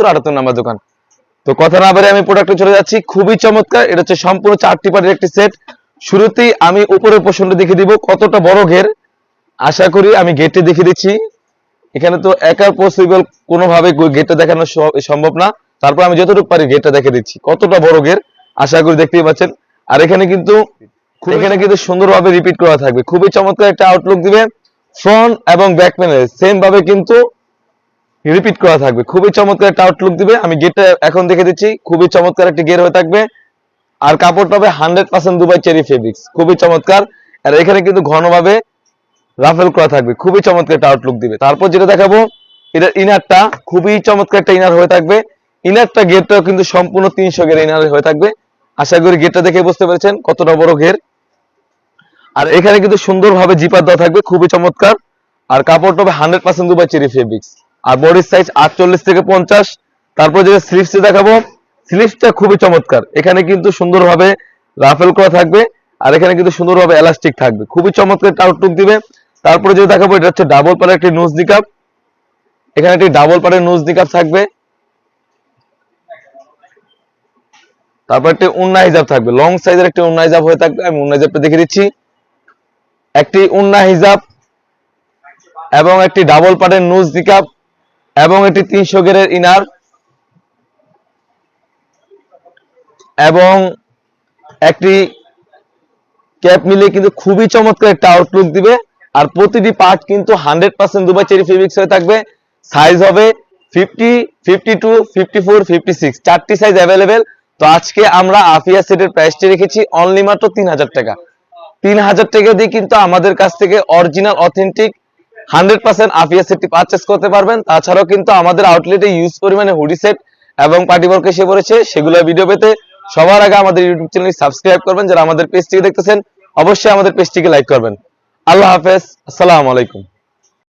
মাত্র আটাত্তর নাম্বার দোকান। তো কথা না বলে আমি প্রোডাক্টে চলে যাচ্ছি। খুবই চমৎকার। এটা হচ্ছে সম্পূর্ণ চারটি পার্টির একটি সেট শুরুতেই আমি উপরের পোষণটা দেখিয়ে দিব কতটা বড় ঘের। আশা করি আমি গেটে দেখিয়ে দিচ্ছি। এখানে তো একার পসিবল কোনোভাবে গেটটা দেখানো সম্ভব না। তারপর আমি যতটুকু পারি গেটটা দেখে দিচ্ছি। কতটা বড় গের আশা করি দেখতেই পাচ্ছেন। আর এখানে কিন্তু এখানে কিন্তু সুন্দরভাবে রিপিট করা থাকবে। খুবই চমৎকার একটা আউটলুক দিবে। ফ্রন্ট এবং ব্যাক প্যানেল সেম ভাবে কিন্তু রিপিট করা থাকবে। খুবই চমৎকার একটা আউটলুক দিবে। আমি গেটটা এখন দেখে দিচ্ছি। খুবই চমৎকার একটি গের হয়ে থাকবে। আর কাপড়টা হবে hundred percent Dubai cherry fabrics খুবই চমৎকার। আর এখানে কিন্তু ঘনভাবে রাফেল করা থাকবে। খুবই চমৎকার একটা আউটলুক দিবে। তারপর যেটা দেখাবো এটা ইনারটা খুবই চমৎকার একটা ইনার হয়ে থাকবে। ইনারটা গেটটাও কিন্তু সম্পূর্ণ তিনশো গের ইনার হয়ে থাকবে। আশা করি গেটটা দেখে বুঝতে পেরেছেন কতটা বড় ঘের আর এখানে কিন্তু সুন্দরভাবে জিপার দেওয়া থাকবে। খুবই চমৎকার। আর কাপড়টা হবে hundred percent Dubai cherry fabrics আর বডির সাইজ আটচল্লিশ থেকে পঞ্চাশ। তারপর যেটা স্লিভস দেখাবো স্লিভসটা খুবই চমৎকার। এখানে কিন্তু সুন্দরভাবে রাফেল করা থাকবে আর এখানে কিন্তু সুন্দরভাবে এলাস্টিক থাকবে। খুবই চমৎকার একটা আউটলুক দিবে। তারপরে যেটা দেখাবো, এটা হচ্ছে ডাবল পারের একটি নোজ নিকাপ এখানে একটি ডাবল পারের নোজ নিকাপ থাকবে। তারপর একটি উন্না হিজাব থাকবে। লং সাইজের একটি উন্না হিজাব হয়ে থাকবে। আমি উন্না হিজাবটা দেখে দিচ্ছি। একটি উন্না হিজাব এবং একটি ডাবল পাটের নুজ নিকাপ এবং এটি তিনশো গেরের ইনার। এবং একটি ক্যাপ মিলে কিন্তু খুবই চমৎকার একটা আউটলুক দিবে। আর প্রতিটি পার্ট কিন্তু hundred percent Dubai cherry fabrics হয়ে থাকবে। সাইজ হবে fifty fifty two fifty four fifty six চারটি সাইজ অ্যাভেলেবেল তো আজকে আমরা আফিয়া সেটের প্রাইসটি রেখেছি অনলি মাত্র তিন হাজার টাকা। তিন হাজার টাকা দিয়ে কিন্তু আমাদের কাছ থেকে original authentic hundred percent Afia সেটটি পারচেস করতে পারবেন। তাছাড়াও কিন্তু আমাদের আউটলেটে ইউজ পরিমাণে হুডি সেট এবং পার্টি ওয়ার্ক এসে পড়েছে। সেগুলো ভিডিও পেতে সবার আগে আমাদের ইউটিউব চ্যানেল সাবস্ক্রাইব করবেন। যারা আমাদের পেজটিকে দেখতেছেন, অবশ্যই আমাদের পেজটিকে লাইক করবেন। আল্লাহ হাফেজ। আসসালামু আলাইকুম।